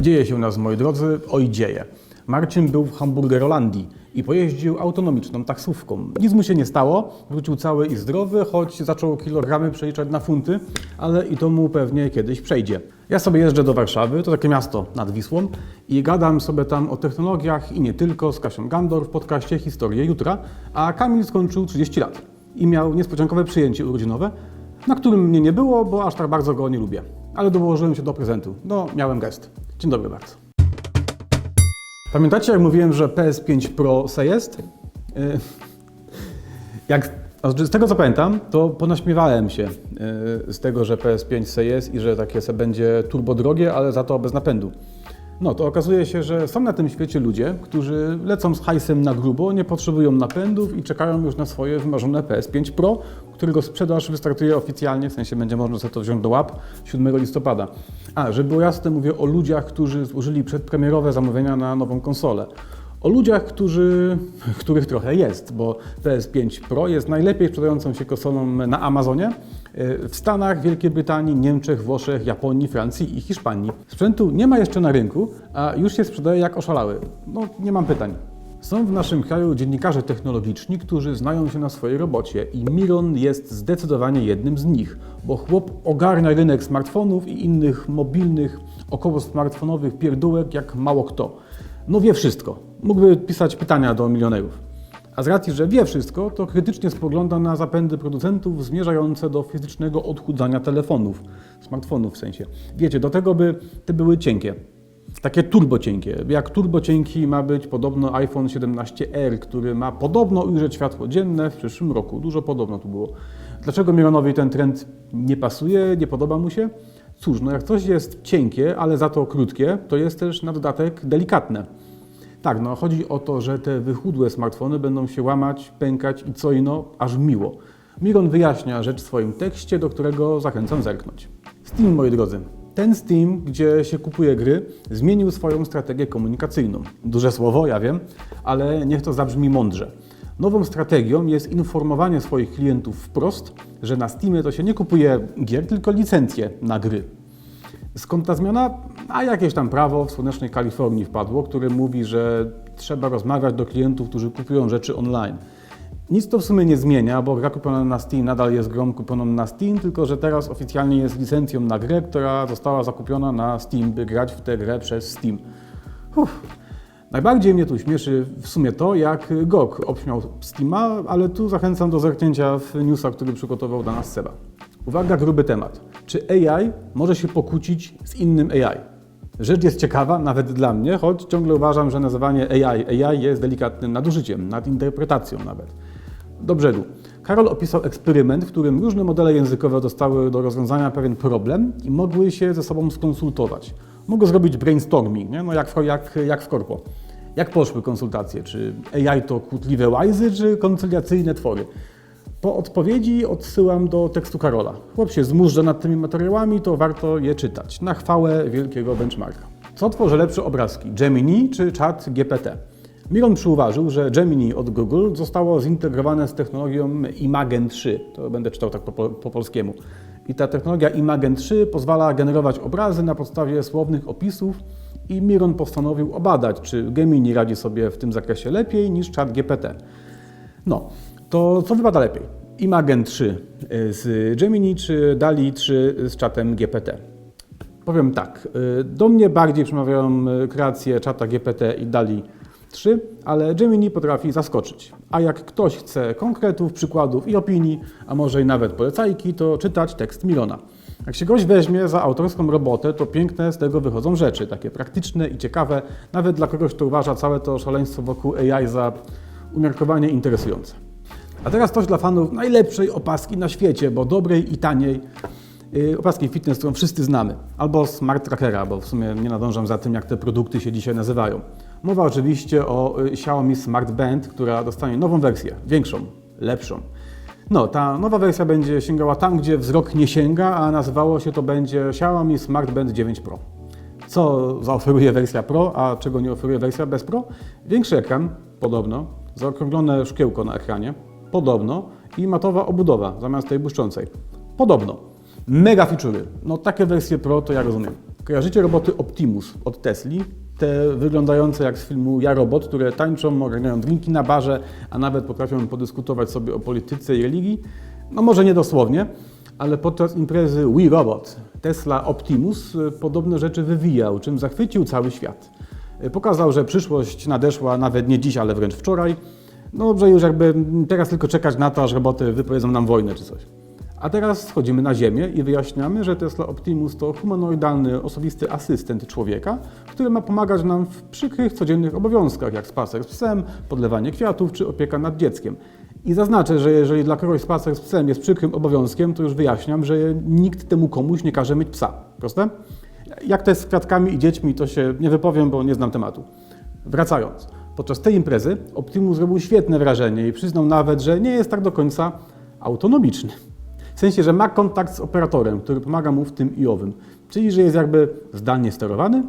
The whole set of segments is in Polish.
Dzieje się u nas, moi drodzy, oj dzieje. Marcin był w Hamburgerolandii i pojeździł autonomiczną taksówką. Nic mu się nie stało, wrócił cały i zdrowy, choć zaczął kilogramy przeliczać na funty, ale i to mu pewnie kiedyś przejdzie. Ja sobie jeżdżę do Warszawy, to takie miasto nad Wisłą i gadam sobie tam o technologiach i nie tylko z Kasią Gandor w podcaście Historie Jutra, a Kamil skończył 30 lat i miał niespodziankowe przyjęcie urodzinowe, na którym mnie nie było, bo aż tak bardzo go nie lubię. Ale dołożyłem się do prezentu. No, miałem gest. Dzień dobry bardzo. Pamiętacie, jak mówiłem, że PS5 Pro se jest? Yy, Jak, znaczy z tego co pamiętam, to ponaśmiewałem się yy, z tego, że PS5 se jest i że takie se będzie turbo drogie, ale za to bez napędu. No to okazuje się, że są na tym świecie ludzie, którzy lecą z hajsem na grubo, nie potrzebują napędów i czekają już na swoje wymarzone PS5 Pro, którego sprzedaż wystartuje oficjalnie, w sensie będzie można sobie to wziąć do łap 7 listopada. A, żeby było jasne, mówię o ludziach, którzy złożyli przedpremierowe zamówienia na nową konsolę. O ludziach, którzy, których trochę jest, bo PS5 Pro jest najlepiej sprzedającą się konsolą na Amazonie, yy, w Stanach, Wielkiej Brytanii, Niemczech, Włoszech, Japonii, Francji i Hiszpanii. Sprzętu nie ma jeszcze na rynku, a już się sprzedaje jak oszalały. No, nie mam pytań. Są w naszym kraju dziennikarze technologiczni, którzy znają się na swojej robocie i Miron jest zdecydowanie jednym z nich, bo chłop ogarnia rynek smartfonów i innych mobilnych, około smartfonowych pierdółek jak mało kto. No wie wszystko. Mógłby pisać pytania do milionerów. A z racji, że wie wszystko, to krytycznie spogląda na zapędy producentów zmierzające do fizycznego odchudzania telefonów, smartfonów w sensie. Wiecie, do tego by te były cienkie. Takie turbo cienkie. Jak turbo cienki ma być podobno iPhone 17R, który ma podobno ujrzeć światło dzienne w przyszłym roku. Dużo podobno tu było. Dlaczego Mironowi ten trend nie pasuje, nie podoba mu się? Cóż, no jak coś jest cienkie, ale za to krótkie, to jest też na dodatek delikatne. Tak, no chodzi o to, że te wychudłe smartfony będą się łamać, pękać i co ino, aż miło. Miron wyjaśnia rzecz w swoim tekście, do którego zachęcam zerknąć. Steam, moi drodzy. Ten Steam, gdzie się kupuje gry, zmienił swoją strategię komunikacyjną. Duże słowo, ja wiem, ale niech to zabrzmi mądrze. Nową strategią jest informowanie swoich klientów wprost, że na Steamie to się nie kupuje gier, tylko licencje na gry. Skąd ta zmiana? A jakieś tam prawo w słonecznej Kalifornii wpadło, które mówi, że trzeba rozmawiać do klientów, którzy kupują rzeczy online. Nic to w sumie nie zmienia, bo gra kupiona na Steam nadal jest grą kupioną na Steam, tylko że teraz oficjalnie jest licencją na grę, która została zakupiona na Steam, by grać w tę grę przez Steam. Uff. Najbardziej mnie tu śmieszy w sumie to, jak GOG obśmiał Steama, ale tu zachęcam do zerknięcia w newsa, który przygotował dla nas Seba. Uwaga, gruby temat. Czy AI może się pokłócić z innym AI? Rzecz jest ciekawa, nawet dla mnie, choć ciągle uważam, że nazywanie AI AI jest delikatnym nadużyciem, nadinterpretacją nawet. Do brzegu. Karol opisał eksperyment, w którym różne modele językowe dostały do rozwiązania pewien problem i mogły się ze sobą skonsultować. Mogły zrobić brainstorming, nie? No jak, w, jak, jak w korpo. Jak poszły konsultacje? Czy AI to kłótliwe łajzy, czy koncyliacyjne twory? Po odpowiedzi odsyłam do tekstu Karola. Chłop się zmurza nad tymi materiałami, to warto je czytać. Na chwałę wielkiego benchmarka. Co tworzy lepsze obrazki? Gemini czy Chat GPT? Miron przyuważył, że Gemini od Google zostało zintegrowane z technologią Imagen 3. To będę czytał tak po, po, po polskiemu. I ta technologia Imagen 3 pozwala generować obrazy na podstawie słownych opisów i Miron postanowił obadać, czy Gemini radzi sobie w tym zakresie lepiej niż Chat GPT. No, to co wypada lepiej? Imagen 3 z Gemini czy DALI 3 z czatem GPT? Powiem tak, y, do mnie bardziej przemawiają y, kreacje czata GPT i DALI 3, ale Gemini potrafi zaskoczyć. A jak ktoś chce konkretów, przykładów i opinii, a może i nawet polecajki, to czytać tekst Milona. Jak się goś weźmie za autorską robotę, to piękne z tego wychodzą rzeczy, takie praktyczne i ciekawe, nawet dla kogoś, kto uważa całe to szaleństwo wokół AI za umiarkowanie interesujące. A teraz coś dla fanów najlepszej opaski na świecie, bo dobrej i taniej. Yy, opaski fitness, którą wszyscy znamy. Albo Smart Trackera, bo w sumie nie nadążam za tym, jak te produkty się dzisiaj nazywają. Mowa oczywiście o y, Xiaomi Smart Band, która dostanie nową wersję, większą, lepszą. No, ta nowa wersja będzie sięgała tam, gdzie wzrok nie sięga, a nazywało się to będzie Xiaomi Smart Band 9 Pro. Co zaoferuje wersja Pro, a czego nie oferuje wersja bez Pro? Większy ekran, podobno, zaokrąglone szkiełko na ekranie, podobno i matowa obudowa zamiast tej błyszczącej. Podobno. Mega featurey. No takie wersje Pro to ja rozumiem. Kojarzycie roboty Optimus od Tesli? Te wyglądające jak z filmu Ja Robot, które tańczą, ogarniają drinki na barze, a nawet potrafią podyskutować sobie o polityce i religii? No może nie dosłownie, ale podczas imprezy We Robot Tesla Optimus y, podobne rzeczy wywijał, czym zachwycił cały świat. Pokazał, że przyszłość nadeszła nawet nie dziś, ale wręcz wczoraj. No dobrze, już jakby teraz tylko czekać na to, aż roboty wypowiedzą nam wojnę czy coś. A teraz schodzimy na Ziemię i wyjaśniamy, że Tesla Optimus to humanoidalny, osobisty asystent człowieka, który ma pomagać nam w przykrych, codziennych obowiązkach, jak spacer z psem, podlewanie kwiatów czy opieka nad dzieckiem. I zaznaczę, że jeżeli dla kogoś spacer z psem jest przykrym obowiązkiem, to już wyjaśniam, że nikt temu komuś nie każe mieć psa. Proste? Jak to jest z kwiatkami i dziećmi, to się nie wypowiem, bo nie znam tematu. Wracając. Podczas tej imprezy Optimus zrobił świetne wrażenie i przyznał nawet, że nie jest tak do końca autonomiczny. W sensie, że ma kontakt z operatorem, który pomaga mu w tym i owym. Czyli, że jest jakby zdalnie sterowany.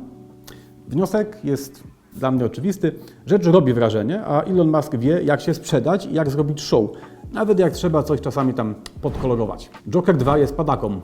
Wniosek jest dla mnie oczywisty. Rzecz robi wrażenie, a Elon Musk wie, jak się sprzedać i jak zrobić show. Nawet jak trzeba coś czasami tam podkolorować. Joker 2 jest padaką.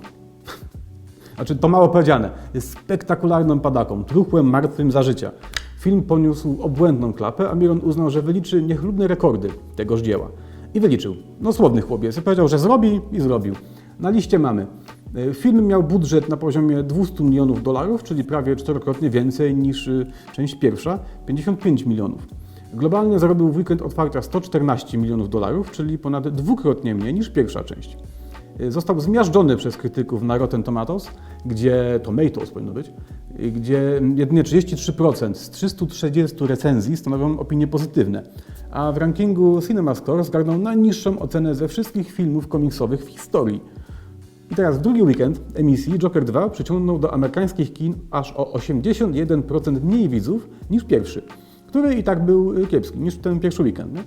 Znaczy, to mało powiedziane. Jest spektakularną padaką, truchłem martwym za życia. Film poniósł obłędną klapę, a Miron uznał, że wyliczy niechlubne rekordy tegoż dzieła. I wyliczył. No słowny chłopiec. Powiedział, że zrobi i zrobił. Na liście mamy. e, Film miał budżet na poziomie 200 milionów dolarów, czyli prawie czterokrotnie więcej niż y, część pierwsza, 55 milionów. Globalnie zarobił w weekend otwarcia 114 milionów dolarów, czyli ponad dwukrotnie mniej niż pierwsza część. Y, Został zmiażdżony przez krytyków na Rotten Tomatoes, gdzie Tomatoes powinno być, y, gdzie jedynie 33% z 330 recenzji stanowią opinie pozytywne, a w rankingu CinemaScore zgarnął najniższą ocenę ze wszystkich filmów komiksowych w historii. I teraz w drugi weekend emisji Joker 2 przyciągnął do amerykańskich kin aż o 81% mniej widzów niż pierwszy, który i tak był y, kiepski niż ten pierwszy weekend. Nie?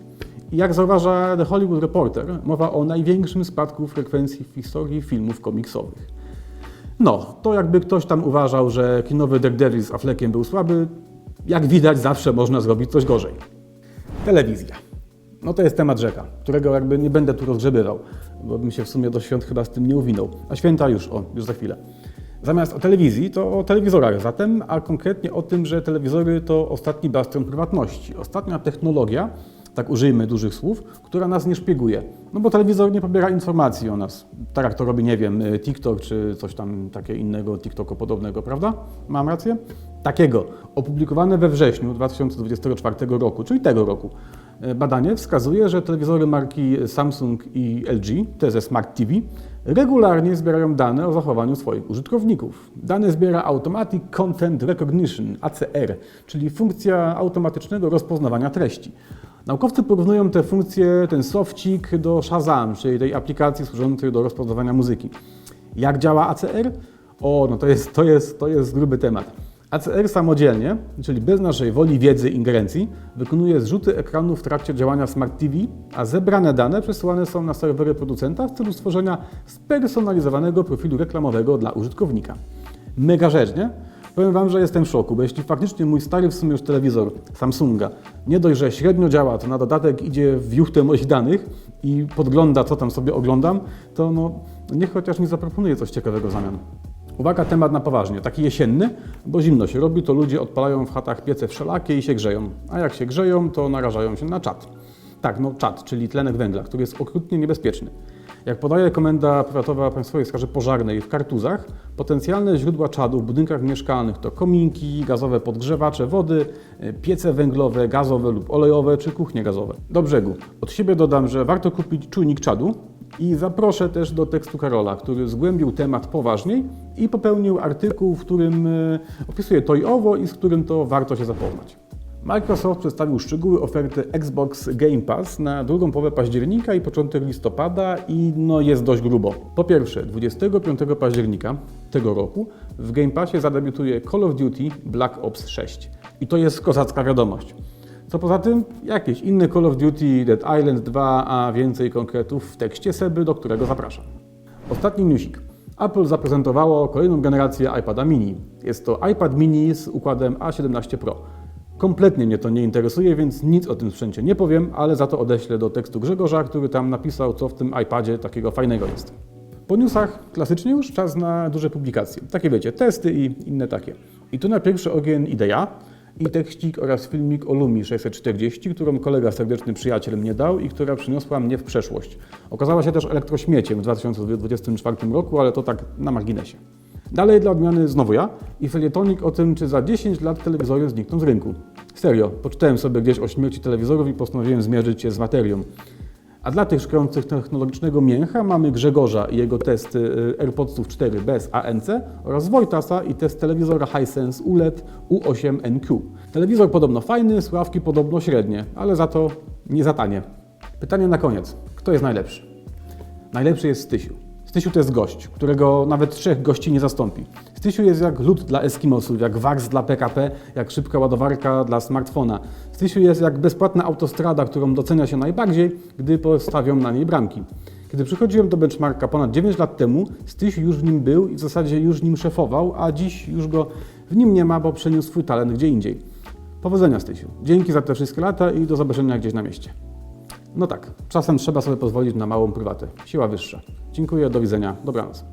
Jak zauważa The Hollywood Reporter, mowa o największym spadku frekwencji w historii filmów komiksowych. No, to jakby ktoś tam uważał, że kinowy Daredevil z Affleckiem był słaby, jak widać zawsze można zrobić coś gorzej. Telewizja. No to jest temat rzeka, którego jakby nie będę tu rozgrzebywał, bo bym się w sumie do świąt chyba z tym nie uwinął. A święta już, o, już za chwilę. Zamiast o telewizji, to o telewizorach zatem, a konkretnie o tym, że telewizory to ostatni bastion prywatności, ostatnia technologia, tak użyjmy dużych słów, która nas nie szpieguje. No bo telewizor nie pobiera informacji o nas, tak jak to robi, nie wiem, TikTok czy coś tam takiego innego TikToku podobnego, prawda? Mam rację? Takiego. Opublikowane we wrześniu 2024 roku, czyli tego roku. E, Badanie wskazuje, że telewizory marki Samsung i LG, te ze Smart TV, regularnie zbierają dane o zachowaniu swoich użytkowników. Dane zbiera Automatic Content Recognition, ACR, czyli funkcja automatycznego rozpoznawania treści. Naukowcy porównują tę funkcję, ten sofcik do Shazam, czyli tej aplikacji służącej do rozpoznawania muzyki. Jak działa ACR? O, no to jest, to jest, to jest gruby temat. ACR samodzielnie, czyli bez naszej woli, wiedzy, ingerencji, wykonuje zrzuty ekranu w trakcie działania Smart TV, a zebrane dane przesyłane są na serwery producenta w celu stworzenia spersonalizowanego profilu reklamowego dla użytkownika. Mega rzecz, nie? Powiem Wam, że jestem w szoku, bo jeśli faktycznie mój stary w sumie już telewizor Samsunga nie dość, że średnio działa, to na dodatek idzie w juchtę moich danych i podgląda, co tam sobie oglądam, to no, niech chociaż mi zaproponuje coś ciekawego w zamian. Uwaga, temat na poważnie, taki jesienny, bo zimno się robi, to ludzie odpalają w chatach piece wszelakie i się grzeją. A jak się grzeją, to narażają się na czat. Tak, no czat, czyli tlenek węgla, który jest okrutnie niebezpieczny. Jak podaje Komenda Powiatowa Państwowej Straży Pożarnej w Kartuzach, potencjalne źródła czadu w budynkach mieszkalnych to kominki, gazowe podgrzewacze wody, e, piece węglowe, gazowe lub olejowe czy kuchnie gazowe. Do brzegu. Od siebie dodam, że warto kupić czujnik czadu i zaproszę też do tekstu Karola, który zgłębił temat poważniej i popełnił artykuł, w którym e, opisuje to i owo i z którym to warto się zapoznać. Microsoft przedstawił szczegóły oferty Xbox Game Pass na drugą połowę października i początek listopada i no jest dość grubo. Po pierwsze, 25 października tego roku w Game Passie zadebiutuje Call of Duty Black Ops 6. I to jest kozacka wiadomość. Co poza tym, jakieś inne Call of Duty Dead Island 2, a więcej konkretów w tekście Seby, do którego zapraszam. Ostatni newsik. Apple zaprezentowało kolejną generację iPada mini. Jest to iPad mini z układem A17 Pro. Kompletnie mnie to nie interesuje, więc nic o tym sprzęcie nie powiem, ale za to odeślę do tekstu Grzegorza, który tam napisał, co w tym iPadzie takiego fajnego jest. Po newsach klasycznie już czas na duże publikacje. Takie wiecie, testy i inne takie. I tu na pierwszy ogień idea i tekścik oraz filmik o Lumi 640, którą kolega serdeczny przyjaciel mnie dał i która przyniosła mnie w przeszłość. Okazała się też elektrośmieciem w 2024 roku, ale to tak na marginesie. Dalej dla odmiany znowu ja i felietonik o tym, czy za 10 lat telewizory znikną z rynku. Serio, poczytałem sobie gdzieś o śmierci telewizorów i postanowiłem zmierzyć się z materią. A dla tych szukających technologicznego mięcha mamy Grzegorza i jego testy y, AirPodsów 4 bez ANC oraz Wojtasa i test telewizora Hisense ULED U8NQ. Telewizor podobno fajny, sławki podobno średnie, ale za to nie za tanie. Pytanie na koniec. Kto jest najlepszy? Najlepszy jest Stysiu. Stysiu to jest gość, którego nawet trzech gości nie zastąpi. Stysiu jest jak lód dla Eskimosów, jak waks dla PKP, jak szybka ładowarka dla smartfona. Stysiu jest jak bezpłatna autostrada, którą docenia się najbardziej, gdy postawią na niej bramki. Kiedy przychodziłem do benchmarka ponad 9 lat temu, Stysiu już w nim był i w zasadzie już nim szefował, a dziś już go w nim nie ma, bo przeniósł swój talent gdzie indziej. Powodzenia Stysiu. Dzięki za te wszystkie lata i do zobaczenia gdzieś na mieście. No tak, czasem trzeba sobie pozwolić na małą prywatę. Siła wyższa. Dziękuję, do widzenia, dobranoc.